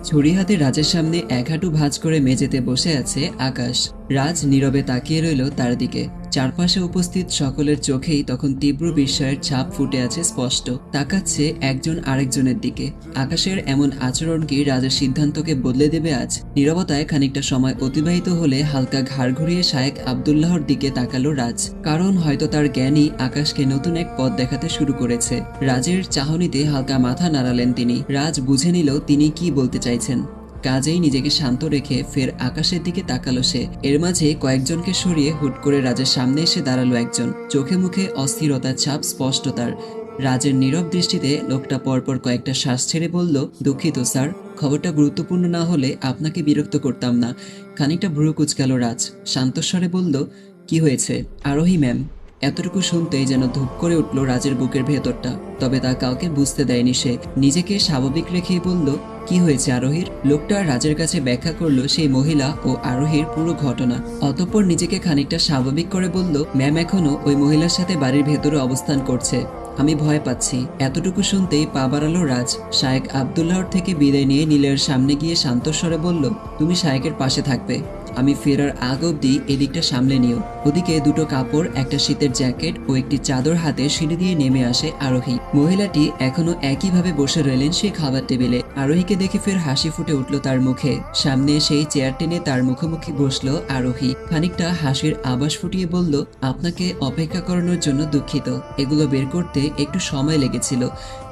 ছুরি হাতে রাজের সামনে এক হাঁটু ভাঁজ করে মেঝেতে বসে আছে আকাশ। রাজ নীরবে তাকিয়ে রইল তার দিকে। চারপাশে উপস্থিত সকলের চোখেই তখন তীব্র বিস্ময়ের ছাপ ফুটে আছে স্পষ্ট। তাকাচ্ছে একজন আরেকজনের দিকে। আকাশের এমন আচরণ কি রাজের সিদ্ধান্তকে বদলে দেবে আজ? নীরবতায় খানিকটা সময় অতিবাহিত হলে হালকা ঘাড় ঘুরিয়ে শায়েক আবদুল্লাহর দিকে তাকালো রাজ। কারণ হয়তো তার জ্ঞানই আকাশকে নতুন এক পথ দেখাতে শুরু করেছে। রাজের চাহনিতে হালকা মাথা নাড়ালেন তিনি। রাজ বুঝে নিল তিনি কি বলতে চাইছেন। কাজেই নিজেকে শান্ত রেখে ফের আকাশের দিকে তাকালো সে। এর মাঝে কয়েকজনকে সরিয়ে হুট করে রাজের সামনে এসে দাঁড়াল একজন। চোখে মুখে অস্থিরতার ছাপ স্পষ্ট তার রাজের নীরব দৃষ্টিতে লোকটা পরপর কয়েকটা শ্বাস ছেড়ে বলল, দুঃখিত, স্যার। খবরটা গুরুত্বপূর্ণ না হলে আপনাকে বিরক্ত করতাম না। খানিকটা ভ্রু কুচকাল রাজ। শান্তস্বরে বলল, কি হয়েছে? আরোহী, ম্যাম। এতটুকু শুনতেই যেন ধূপ করে উঠল রাজের বুকের ভেতরটা, তবে তা কাউকে বুঝতে দেয়নি সে। নিজেকে স্বাভাবিক রেখেই বলল, কি হয়েছে আরোহীর? লোকটা রাজের কাছে ব্যাখ্যা করল সেই মহিলা ও আরোহীর পুরো ঘটনা। অতঃপর নিজেকে খানিকটা স্বাভাবিক করে বলল, ম্যাম, এখনও ওই মহিলার সাথে বাড়ির ভেতরে অবস্থান করছে। আমি ভয় পাচ্ছি। এতটুকু শুনতেই পা বাড়ালো রাজ। শায়েক আবদুল্লাহর থেকে বিদায় নিয়ে নীলের সামনে গিয়ে শান্তস্বরে বলল, তুমি শায়েকের পাশে থাকবে। আমি ফেরার আগ অব্দি এদিকটা সামলে নিও। ওদিকে দুটো কাপড়, একটা শীতের জ্যাকেট ও একটি চাদর হাতে সিঁড়ি দিয়ে নেমে আসে আরোহী। মহিলাটি এখনও একইভাবে বসে রইলেন সেই খাবার টেবিলে। আরোহীকে দেখে ফের হাসি ফুটে উঠল তার মুখে। সামনে সেই চেয়ার টেনে তার মুখোমুখি বসল আরোহী। খানিকটা হাসির আবাস ফুটিয়ে বলল, আপনাকে অপেক্ষা করানোর জন্য দুঃখিত। এগুলো বের করতে একটু সময় লেগেছিল।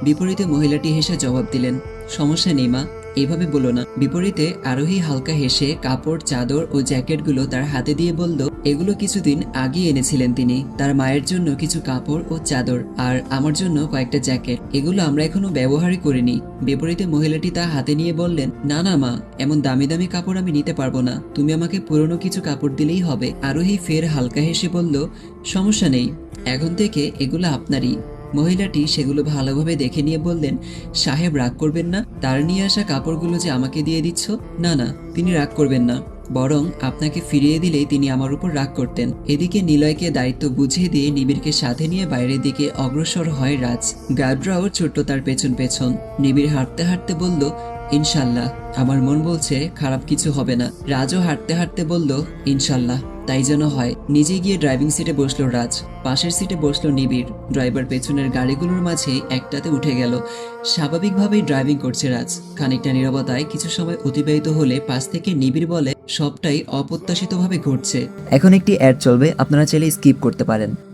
বিপরীতে মহিলাটি হেসে জবাব দিলেন, সমস্যা নেই, মা। এভাবে বলো না। বিপরীতে আরোহী হালকা হেসে কাপড়, চাদর ও জ্যাকেটগুলো তার হাতে দিয়ে বলল, এগুলো কিছুদিন আগে এনেছিলেন তিনি। তার মায়ের জন্য কিছু কাপড় ও চাদর আর আমার জন্য কয়েকটা জ্যাকেট। এগুলো আমরা এখনও ব্যবহারই করিনি। বিপরীতে মহিলাটি তা হাতে নিয়ে বললেন, না না, মা, এমন দামি দামি কাপড় আমি নিতে পারব না। তুমি আমাকে পুরনো কিছু কাপড় দিলেই হবে। আরোহী ফের হালকা হেসে বলল, সমস্যা নেই। এখন থেকে এগুলো আপনারই। মহিলাটি সেগুলো ভালোভাবে দেখে নিয়ে বললেন, সাহেব, রাগ করবেন না, তার নিয়ে আসা কাপড়গুলো যে আমাকে দিয়ে দিচ্ছ? না না, তিনি রাগ করবেন না, বরং আপনাকে ফিরিয়ে দিলেই তিনি আমার উপর রাগ করতেন। এদিকে নিলয়কে দায়িত্ব বুঝিয়ে দিয়ে নিবিড়কে সাথে নিয়ে বাইরের দিকে অগ্রসর হয় রাজ। গার্ডরাও ছোট্ট তার পেছন পেছন। নিবিড় হাঁটতে হাঁটতে বলল, ইনশাল্লাহ, আমার মন বলছে খারাপ কিছু হবে না। রাজও হাঁটতে হাঁটতে বলল, ইনশাল্লাহ। তাই যেন হয়, নিজে গিয়ে ড্রাইভিং সিটে বসল রাজ। পাশের সিটে বসল নিবিড়। ড্রাইভার পেছনের গাড়িগুলোর মাঝে একটাতে উঠে গেল। স্বাভাবিকভাবেই ড্রাইভিং করছে রাজ। খানিকটা নিরবতায় কিছু সময় অতিবাহিত হলে পাশ থেকে নিবিড় বলে, সবটাই অপ্রত্যাশিতভাবে ঘটছে। এখন একটি অ্যাড চলবে, আপনারা চাইলে স্কিপ করতে পারেন।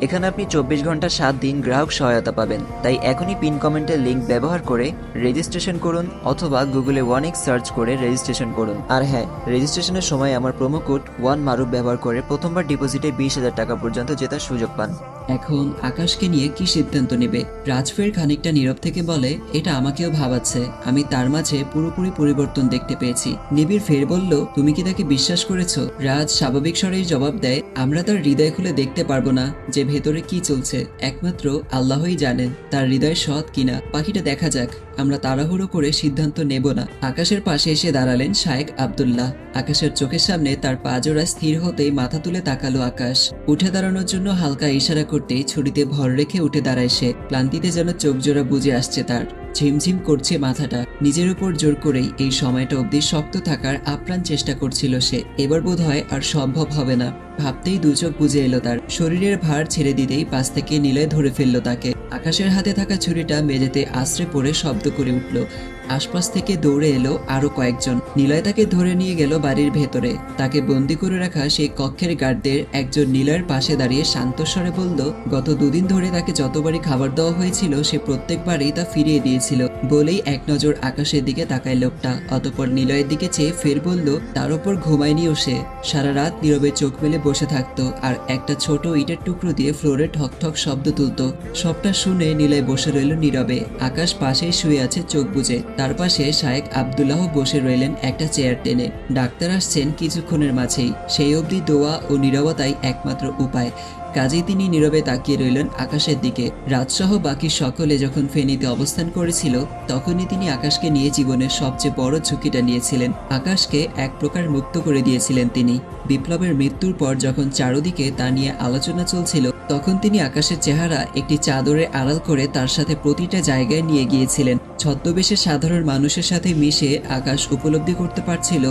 এখানে আপনি চব্বিশ ঘণ্টা সাত দিন গ্রাহক সহায়তা পাবেন। তাই এখনই পিন কমেন্টের লিঙ্ক ব্যবহার করে রেজিস্ট্রেশন করুন অথবা গুগলে ওয়ান এক্স সার্চ করে রেজিস্ট্রেশন করুন। আর হ্যাঁ রেজিস্ট্রেশনের সময় আমার প্রোমো কোড ওয়ান মারুপ ব্যবহার করে প্রথমবার ডিপোজিটে বিশ হাজার টাকা পর্যন্ত জেতার সুযোগ পান। এখন আকাশকে নিয়ে কি সিদ্ধান্ত নেবে? রাজফের খানিকটা নীরব থেকে বলে, এটা আমাকেও ভাবাচ্ছে। আমি তার মাঝে পুরোপুরি পরিবর্তন দেখতে পেয়েছি। নিবিড় ফের বলল, তুমি কি তাকে বিশ্বাস করেছ? রাজ স্বাভাবিক স্বরেই জবাব দেয়, আমরা তার হৃদয় খুলে দেখতে পারব না যে ভেতরে কি চলছে। একমাত্র আল্লাহই জানেন তার হৃদয় সৎ কিনা। পাখিটা দেখা যাক। আমরা তাড়াহুড়ো করে সিদ্ধান্ত নেব না। আকাশের পাশে এসে দাঁড়ালেন শায়েক আবদুল্লাহ। আকাশের চোখের সামনে তার পাজোড়া স্থির হতেই মাথা তুলে তাকালো আকাশ। উঠে দাঁড়ানোর জন্য হালকা ইশারা করতেই ছুরিতে ভর রেখে উঠে দাঁড়ায় সে। ক্লান্তিতে যেন চোখ জোড়া বুঝে আসছে তার। ঝিমঝিম করছে মাথাটা। নিজের উপর জোর করেই এই সময়টা অবধি শক্ত থাকার আপ্রাণ চেষ্টা করছিল সে। এবার বোধ হয় আর সম্ভব হবে না। ভাবতেই দু চোখ বুঝে এলো তার। শরীরের ভার ছেড়ে দিতেই পাশ থেকে নিলয় ধরে ফেলল তাকে। আকাশের হাতে থাকা ছুরিটা মেঝেতে আশ্রে পড়ে শব্দ করে উঠল। আশপাশ থেকে দৌড়ে এলো আরও কয়েকজন। নিলয় তাকে ধরে নিয়ে গেল বাড়ির ভেতরে। তাকে বন্দি করে রাখা সেই কক্ষের গার্ডদের একজন নিলয়ের পাশে দাঁড়িয়ে শান্তস্বরে বলল, গত দুদিন ধরে তাকে যতবারই খাবার দেওয়া হয়েছিল, সে প্রত্যেকবারই তা ফিরিয়ে দিয়েছিল। বলেই এক নজর আকাশের দিকে তাকায় লোকটা। অতপর নিলয়ের দিকে চেয়ে ফের বলল, তার ওপর ঘুমায়নিও সে। সারা রাত নীরবে চোখ মেলে বসে থাকতো আর একটা ছোট ইটের টুকরো দিয়ে ফ্লোরে ঠক ঠক শব্দ তুলতো। সবটা শুনে নিলয় বসে রইল নীরবে। আকাশ পাশেই শুয়ে আছে চোখ বুজে। তার পাশে শায়েক আবদুল্লাহ বসে রইলেন একটা চেয়ার টেনে। ডাক্তার আসছেন কিছুক্ষণের মাঝেই। সেই অবধি দোয়া ও নীরবতাই একমাত্র উপায়। কাজেই তিনি নীরবে তাকিয়ে রইলেন আকাশের দিকে। রাতসহ বাকি সকলে যখন ফেনীতে অবস্থান করেছিল, তখনই তিনি আকাশকে নিয়ে জীবনের সবচেয়ে বড় ঝুঁকিটা নিয়েছিলেন। আকাশকে এক প্রকার মুক্ত করে দিয়েছিলেন তিনি। বিপ্লবের মৃত্যুর পর যখন চারদিকে তা নিয়ে আলোচনা চলছিল, তখন তিনি আকাশের চেহারা একটি চাদরে আড়াল করে তার সাথে প্রতিটা জায়গায় নিয়ে গিয়েছিলেন। ছদ্মবেশে সাধারণ মানুষের সাথে মিশে আকাশ উপলব্ধি করতে পারছিল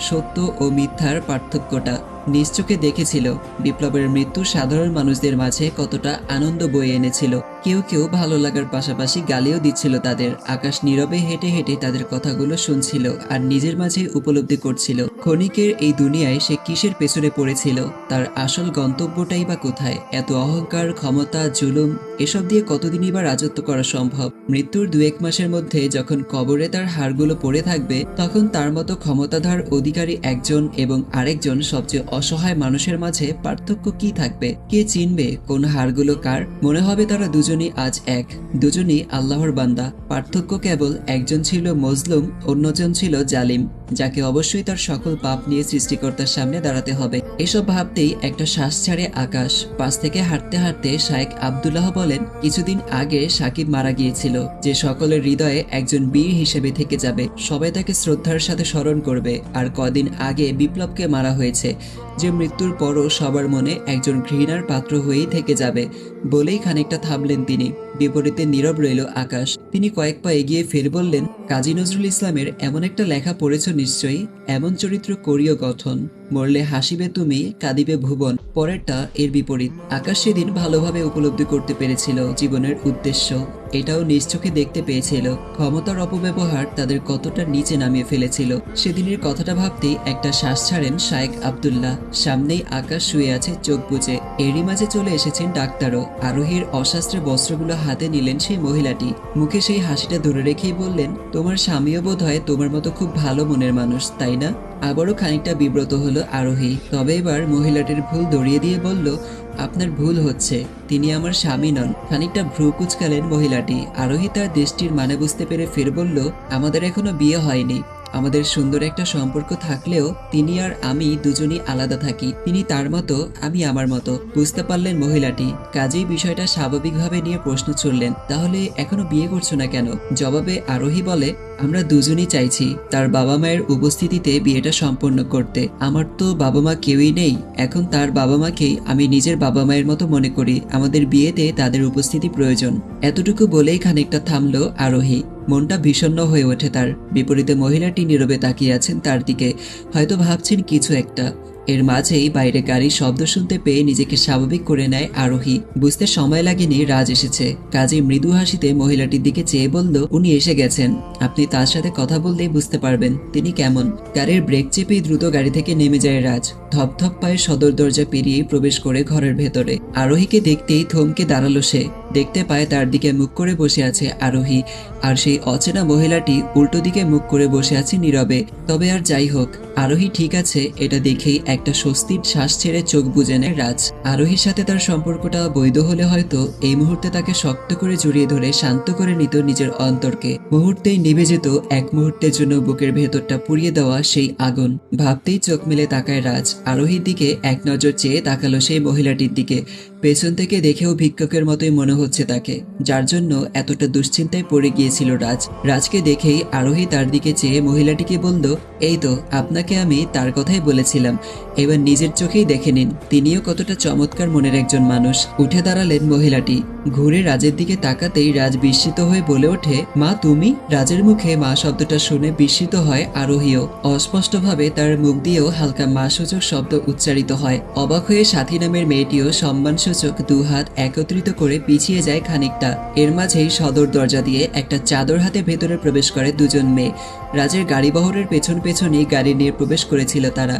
সত্য ও মিথ্যার পার্থক্যটা। নিজ চোখে দেখেছিল বিপ্লবের মৃত্যু সাধারণ মানুষদের মাঝে কতটা আনন্দ বয়ে এনেছিল। কেউ কেউ ভালো লাগার পাশাপাশি গালিও দিচ্ছিল তাদের। আকাশ নীরবে হেঁটে হেঁটে তাদের কথাগুলো শুনছিল আর নিজের মাঝে উপলব্ধি করছিল। ক্ষণিকের এই দুনিয়ায় সে কিসের পেছনে পড়েছিল? তার আসল গন্তব্যটাই বা কোথায়? এত অহংকার, ক্ষমতা, জুলুম, এসব দিয়ে কতদিনই বা রাজত্ব করা সম্ভব? মৃত্যুর দু এক মাসের মধ্যে যখন কবরে তার হাড়গুলো পড়ে থাকবে, তখন তার মতো ক্ষমতাধার অধিকারী একজন এবং আরেকজন সবচেয়ে অসহায় মানুষের মাঝে পার্থক্য কি থাকবে? কে চিনবে কোন হাড়গুলো কার? মনে হবে তারা দুজনই আজ এক। দুজনই আল্লাহর বান্দা। পার্থক্য কেবল একজন ছিল মজলুম, অন্যজন ছিল জালিম। যাকে অবশ্যই তার সকল পাপ নিয়ে সৃষ্টিকর্তার সামনে দাঁড়াতে হবে। এসব ভাবতেই একটা শ্বাস ছাড়ে আকাশ। পাশ থেকে হাঁটতে হাঁটতে শায়েক আবদুল্লাহ বলেন, কিছুদিন আগে সাকিব মারা গিয়েছিল, যে সকলের হৃদয়ে একজন বীর হিসেবে থেকে যাবে। সবাই তাকে শ্রদ্ধার সাথে স্মরণ করবে। আর কদিন আগে বিপ্লবকে মারা হয়েছে, যে মৃত্যুর পরও সবার মনে একজন ঘৃণার পাত্র হয়েই থেকে যাবে। বলেই খানিকটা থামলেন তিনি। বিপরীতে নীরব রইল আকাশ। তিনি কয়েক পা এগিয়ে ফের বললেন, কাজী নজরুল ইসলামের এমন একটা লেখা পড়েছ নিশ্চয়ই? এমন চরিত্র করিও গঠন। মরলে হাসিবে তুমি, কাঁদিবে ভুবন। পরেরটা এর বিপরীত। আকাশ সেদিন ভালোভাবে উপলব্ধি করতে পেরেছিল জীবনের উদ্দেশ্য। এটাও নিজ চোখে দেখতে পেয়েছিল। ক্ষমতার অপব্যবহার তাদের কতটা নিচে নামিয়ে ফেলেছিল। সেদিনের কথাটা ভাবতেই একটা শ্বাস ছাড়েন শায়েক আবদুল্লাহ। সামনেই আকাশ শুয়ে আছে চোখ বুজে। এরই মাঝে চলে এসেছেন ডাক্তারও। আরোহীর অশাস্ত্রের বস্ত্রগুলো হাতে নিলেন সেই মহিলাটি। মুখে সেই হাসিটা ধরে রেখেই বললেন, তোমার স্বামীও বোধ হয় তোমার মতো খুব ভালো মনের মানুষ, তাই না? আবারও খানিকটা বিব্রত হলো আরোহী। তবে এবার মহিলাটির ভুল দড়িয়ে দিয়ে বলল, আপনার ভুল হচ্ছে। তিনি আমার স্বামী নন। খানিকটা ভ্রু কুচকালেন মহিলাটি। আরোহী তার দেশটির মানে বুঝতে পেরে ফের বলল, আমাদের এখনও বিয়ে হয়নি। আমাদের সুন্দর একটা সম্পর্ক থাকলেও তিনি আর আমি দুজনই আলাদা থাকি। তিনি তার মতো, আমি আমার মতো। বুঝতে পারলেন মহিলাটি। কাজেই বিষয়টা স্বাভাবিকভাবে নিয়ে প্রশ্ন ছুড়লেন, তাহলে এখনও বিয়ে করছ না কেন? জবাবে আরোহী বলে আমরা দুজনই চাইছি তার বাবা মায়ের উপস্থিতিতে বিয়েটা সম্পন্ন করতে। আমার তো বাবা মা কেউই নেই। এখন তার বাবা মাকেই আমি নিজের বাবা মায়ের মতো মনে করি। আমাদের বিয়েতে তাদের উপস্থিতি প্রয়োজন। এতটুকু বলেই খানিকটা থামলো আরোহী। মনটা বিষণ্ণ হয়ে ওঠে তার। বিপরীতে মহিলাটি নীরবে তাকিয়ে আছেন তার দিকে। হয়তো ভাবছেন কিছু একটা। এর মাঝেই বাইরে গাড়ির শব্দ শুনতে পেয়ে নিজেকে স্বাভাবিক করে নেয় আরোহী। বুঝতে সময় লাগেনি রাজ এসেছে। কাজে মৃদু হাসিতে মহিলাটির দিকে চেয়ে বলল, উনি এসে গেছেন। আপনি তার সাথে কথা বললেই বুঝতে পারবেন তিনি কেমন। গাড়ির ব্রেক চেপেই দ্রুত গাড়ি থেকে নেমে যায় রাজ। ধপধপ পায়ে সদর দরজা পেরিয়ে প্রবেশ করে ঘরের ভেতরে। আরোহীকে দেখতেই থমকে দাঁড়াল সে। দেখতে পায় তার দিকে মুখ করে বসে আছে আরোহী। আর সেই অচেনা মহিলাটি উল্টো দিকে মুখ করে বসে আছে নীরবে। তবে আর যাই হোক, আরোহী ঠিক আছে, এটা দেখেই একটা স্বস্তির শ্বাস ছেড়ে চোখ বুজে নেয় রাজ। আরোহীর সাথে তার সম্পর্কটা বৈধ হলে হয়তো এই মুহূর্তে তাকে শক্ত করে জড়িয়ে ধরে শান্ত করে নিত নিজের অন্তরকে। মুহূর্তেই নিভে যেত এক মুহূর্তের জন্য বুকের ভেতরটা পুড়িয়ে দেওয়া সেই আগুন। ভাবতেই চোখ মেলে তাকায় রাজ। আরোহীর দিকে এক নজর চেয়ে তাকালো সেই মহিলাটির দিকে। পেছন থেকে দেখেও ভিক্ষকের মতোই মনে হচ্ছে তাকে, যার জন্য এতটা দুশ্চিন্তায় পড়ে গিয়েছিল রাজ। রাজকে দেখেই আরোহী তার দিকে চেয়ে মহিলাটিকে বলল এই তো আপনাকে আমি তার কথাই বলেছিলাম। এবার নিজের চোখেই দেখে নিন, তিনিও কতটা চমৎকার মনের একজন মানুষ। উঠে দাঁড়ালেন মহিলাটি। ঘুরে রাজের দিকে তাকাতেই রাজ বিস্মিত হয়ে বলে ওঠে, মা, তুমি? রাজের মুখে মা শব্দটা শুনে বিস্মিত হয় আরোহীও। অস্পষ্টভাবে তার মুখ দিয়েও হালকা মা সূচক শব্দ উচ্চারিত হয়। অবাক হয়ে সাথী নামের মেয়েটিও সম্মানসূচক দুহাত একত্রিত করে পিছিয়ে যায় খানিকটা। এর মাঝেই সদর দরজা দিয়ে একটা চাদর হাতে ভেতরে প্রবেশ করে দুজন মেয়ে। রাজের গাড়ি বহরের পেছন পেছনই গাড়ি নিয়ে প্রবেশ করেছিল তারা।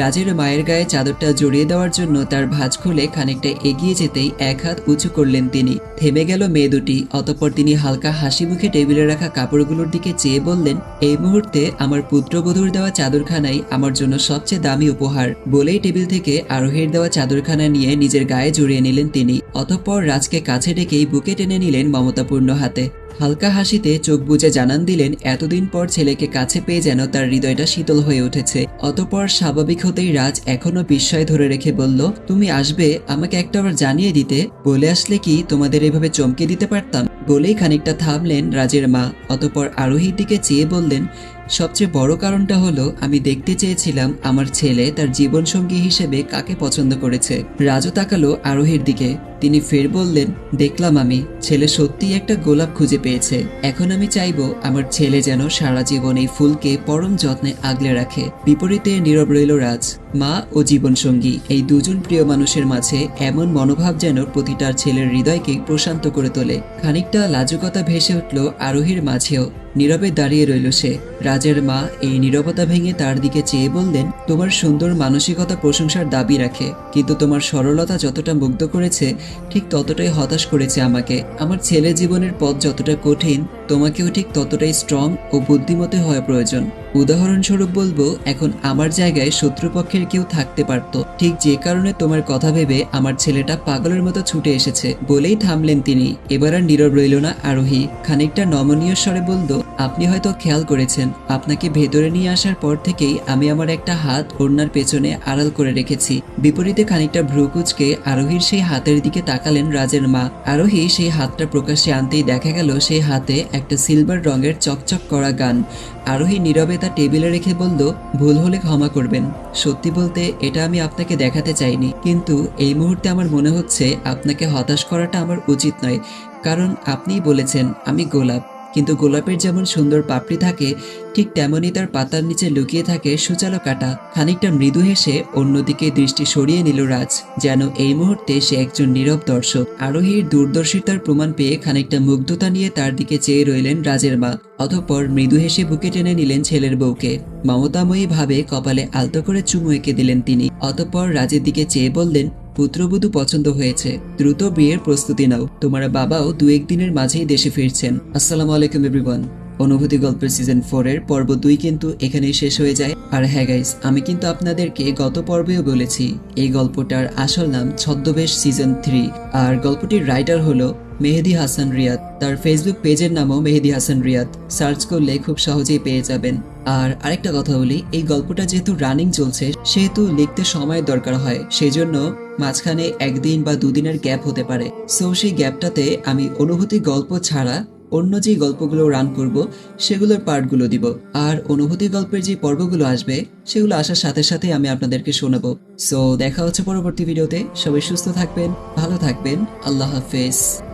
রাজের মায়ের গায়ে চাদরটা জড়িয়ে দেওয়ার জন্য তার ভাঁজ খুলে খানিকটা এগিয়ে যেতেই এক হাত উঁচু করলেন তিনি। থেমে গেল মেয়ে দুটি। অতঃপর তিনি হালকা হাসি মুখে টেবিলে রাখা কাপড়গুলোর দিকে চেয়ে বললেন, এই মুহূর্তে আমার পুত্রবধূর দেওয়া চাদরখানাই আমার জন্য সবচেয়ে দামি উপহার। বলেই টেবিল থেকে আরোহীর দেওয়া চাদরখানা নিয়ে নিজের গায়ে জড়িয়ে নিলেন তিনি। অতঃপর রাজকে কাছে ডেকেই বুকে টেনে নিলেন মমতাপূর্ণ হাতে। হালকা হাসিতে চোখ বুঝে জানান দিলেন, এতদিন পর ছেলেকে কাছে পেয়ে যেন তার হৃদয়টা শীতল হয়ে উঠেছে। অতপর স্বাভাবিক হতেই রাজ এখনও বিস্ময় ধরে রেখে বলল, তুমি আসবে, আমাকে একটাবার জানিয়ে দিতে। বলে আসলে কি তোমাদের এভাবে চমকে দিতে পারতাম? বলেই খানিকটা থামলেন রাজের মা। অতপর আরোহীর দিকে চেয়ে বললেন, সবচেয়ে বড় কারণটা হলো আমি দেখতে চেয়েছিলাম আমার ছেলে তার জীবনসঙ্গী হিসেবে কাকে পছন্দ করেছে। রাজু তাকালো আরোহীর দিকে। তিনি ফের বললেন, দেখলাম আমি, ছেলে সত্যিই একটা গোলাপ খুঁজে পেয়েছে। এখন আমি চাইব আমার ছেলে যেন সারা জীবন এই ফুলকে পরম যত্নে আগলে রাখে। বিপরীতে নীরব রইল রাজ। মা ও জীবনসঙ্গী, এই দুজন প্রিয় মানুষের মাঝে এমন মনোভাব যেন প্রতিটার ছেলের হৃদয়কে প্রশান্ত করে তোলে। খানিকটা লাজুকতা ভেসে উঠল আরোহীর মাঝেও। নীরবে দাঁড়িয়ে রইল সে। রাজের মা এই নীরবতা ভেঙে তার দিকে চেয়ে বললেন, তোমার সুন্দর মানসিকতা প্রশংসার দাবি রাখে, কিন্তু তোমার সরলতা যতটা মুগ্ধ করেছে, ঠিক ততটাই হতাশ করেছে আমাকে। আমার ছেলে জীবনের পথ যতটা কঠিন, তোমাকেও ঠিক ততটাই স্ট্রং ও বুদ্ধিমতী হওয়া প্রয়োজন। উদাহরণস্বরূপ বলব, এখন আমার জায়গায় শত্রুপক্ষের কেউ থাকতে পারত। ঠিক যে কারণে তোমার কথা ভেবে আমার ছেলেটা পাগলের মতো ছুটে এসেছে বলেই থামলেন তিনি। এবার আর নীরব রইল না আরোহী। খানিকটা নমনীয় স্বরে বলল আপনি হয়তো খেয়াল করেছেন, আপনাকে ভেতরে নিয়ে আসার পর থেকেই আমি আমার একটা হাত ওড়নার পেছনে আড়াল করে রেখেছি। বিপরীতে খানিকটা ভ্রুকুচকে আরোহীর সেই হাতের দিকে তাকালেন রাজের মা। আরোহী সেই হাতটা প্রকাশ্যে আনতেই দেখা গেল সেই হাতে একটা সিলভার রঙের চকচক করা গান। আরোহী নীরবে তা টেবিলে রেখে বলল, ভুল হলে ক্ষমা করবেন। সত্যি বলতে এটা আমি আপনাকে দেখাতে চাইনি। কিন্তু এই মুহূর্তে আমার মনে হচ্ছে আপনাকে হতাশ করাটা আমার উচিত নয়। কারণ আপনিই বলেছেন, আমি গোলাপ। কিন্তু গোলাপের যেমন সুন্দর পাপড়ি থাকে, ঠিক তেমনই তার পাতার নিচে লুকিয়ে থাকে সুচালো কাটা। খানিকটা মৃদু হেসে অন্যদিকে দৃষ্টি সরিয়ে নিল রাজ, যেন এই মুহূর্তে সে একজন নীরব দর্শক। আরোহীর দূরদর্শিতার প্রমাণ পেয়ে খানিকটা মুগ্ধতা নিয়ে তার দিকে চেয়ে রইলেন রাজের মা, অতঃপর মৃদু হেসে বুকে টেনে নিলেন ছেলের বউকে। মমতাময়ী ভাবে কপালে আলতো করে চুমু এঁকে দিলেন তিনি, অতঃপর রাজের দিকে চেয়ে বললেন পুত্রবধূ পছন্দ হয়েছে। দ্রুত বিয়ের প্রস্তুতি নাও। তোমার বাবাও দু একদিনের মাঝেই দেশে ফিরছেন। আসসালামু আলাইকুম এভরিওয়ান অনুভূতি গল্পের সিজন ফোর এর পর্ব দুই কিন্তু এখানেই শেষ হয়ে যায়। আর হ্যাঁ গাইস আমি কিন্তু আপনাদেরকে গত পর্বেও বলেছি, এই গল্পটার আসল নাম ছদ্মবেশ সিজন থ্রি আর গল্পটির রাইটার হলো মেহেদি হাসান রিয়াদ। তার ফেসবুক পেজের নামও মেহেদি হাসান রিয়াদ। সার্চ করলে খুব সহজেই পেয়ে যাবেন। আর আরেকটা কথা বলি, এই গল্পটা যেহেতু রানিং চলছে, সেহেতু লিখতে সময় দরকার হয়। সেজন্য মাঝখানে একদিন বা দুদিনের গ্যাপ হতে পারে। সো সেই গ্যাপটাতে আমি অনুভূতি গল্প ছাড়া অন্য যে গল্পগুলো রান করব, সেগুলোর পার্টগুলো দিব। আর অনুভূতি গল্পের যে পর্বগুলো আসবে, সেগুলো আসার সাথে সাথে আমি আপনাদেরকে শোনাবো। সো দেখা হচ্ছে পরবর্তী ভিডিওতে সবাই সুস্থ থাকবেন, ভালো থাকবেন। আল্লাহ হাফেজ।